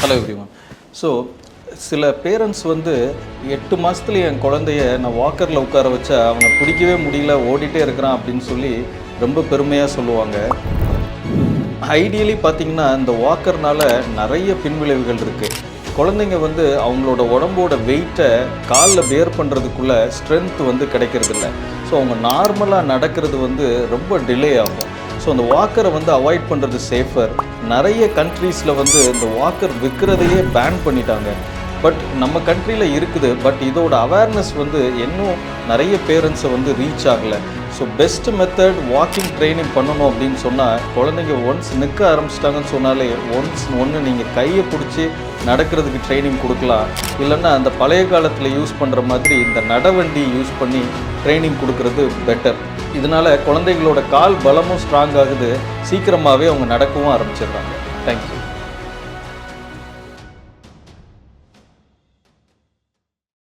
Hello everyone so சில parents வந்து எட்டு மாதத்துல என் குழந்தைய நான் வாக்கரில் உட்கார வச்சா அவனை பிடிக்கவே முடியல ஓடிட்டே இருக்கிறான் அப்படின்னு சொல்லி ரொம்ப பெருமையாக சொல்லுவாங்க. ஐடியலி பார்த்தீங்கன்னா இந்த வாக்கர்னால் நிறைய பின்விளைவுகள் இருக்குது குழந்தைங்க வந்து அவங்களோட உடம்போட வெயிட்டை காலில் பேர் பண்ணுறதுக்குள்ளே ஸ்ட்ரென்த் வந்து கிடைக்கிறதில்ல. ஸோ அவங்க நார்மலாக நடக்கிறது வந்து ரொம்ப டிலே ஆகும். ஸோ அந்த வாக்கரை வந்து அவாய்ட் பண்ணுறது சேஃபர் நிறைய கண்ட்ரீஸில் வந்து இந்த வாக்கர் விற்கிறதையே பேன் பண்ணிட்டாங்க. பட் நம்ம கண்ட்ரியில் இருக்குது பட் இதோட அவேர்னஸ் வந்து இன்னும் நிறைய பேரண்ட்ஸை வந்து ரீச் ஆகலை. So best method walking training பண்ணணும் அப்படின்னு சொன்னால் குழந்தைங்க ஒன்ஸ் நிற்க ஆரம்பிச்சிட்டாங்கன்னு சொன்னாலே ஒன்ஸ் ஒன்று நீங்கள் கையை பிடிச்சி நடக்கிறதுக்கு ட்ரைனிங் கொடுக்கலாம். இல்லைன்னா அந்த பழைய காலத்தில் யூஸ் பண்ணுற மாதிரி இந்த நடவண்டி யூஸ் பண்ணி ட்ரைனிங் கொடுக்கறது பெட்டர் இதனால் குழந்தைகளோட கால் பலமும் ஸ்ட்ராங் ஆகுது. சீக்கிரமாகவே அவங்க நடக்கவும் ஆரம்பிச்சிடுறாங்க. தேங்க்யூ